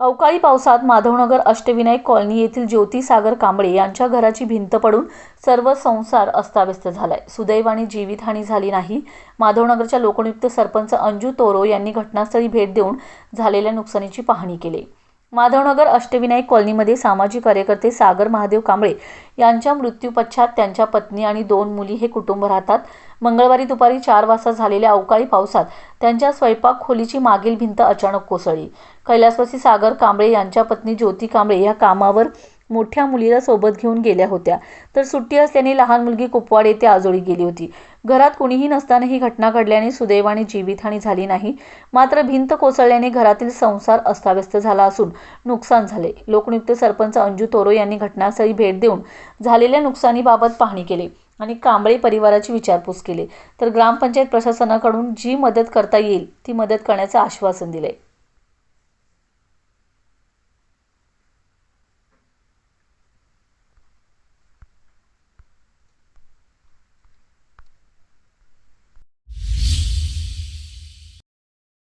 अवकाळी पावसात माधवनगर अष्टविनायक कॉलनी येथील ज्योती सागर कांबळे यांच्या घराची भिंत पडून सर्व संसार अस्ताव्यस्त झालाय. सुदैवाने जीवितहानी झाली नाही. माधवनगरच्या लोकनियुक्त सरपंच अंजू तोरो यांनी घटनास्थळी भेट देऊन झालेल्या नुकसानीची पाहणी केली. माधवनगर अष्टविनायक कॉलनीमध्ये सामाजिक कार्यकर्ते सागर महादेव कांबळे यांच्या मृत्यूपश्चात त्यांच्या पत्नी आणि दोन मुली हे कुटुंब राहतात. मंगळवारी दुपारी चार वाजता झालेल्या अवकाळी पावसात त्यांच्या स्वयंपाक खोलीची मागील भिंत अचानक कोसळली. कैलासवासी सागर कांबळे यांच्या पत्नी ज्योती कांबळे या कामावर मोठ्या मुलीला सोबत घेऊन गेल्या होत्या. तर सुट्टी असल्याने लहान मुलगी कुपवाड येथे आजोळी गेली होती. घरात कुणीही नसताना ही घटना घडल्याने सुदैवाने जीवितहानी झाली नाही. मात्र भिंत कोसळल्याने घरातील संसार अस्ताव्यस्त झाला असून नुकसान झाले. लोकनियुक्त सरपंच अंजू तोरो यांनी घटनास्थळी भेट देऊन झालेल्या नुकसानीबाबत पाहणी केली आणि कांबळे परिवाराची विचारपूस केली. तर ग्रामपंचायत प्रशासनाकडून जी मदत करता येईल ती मदत करण्याचं आश्वासन दिले.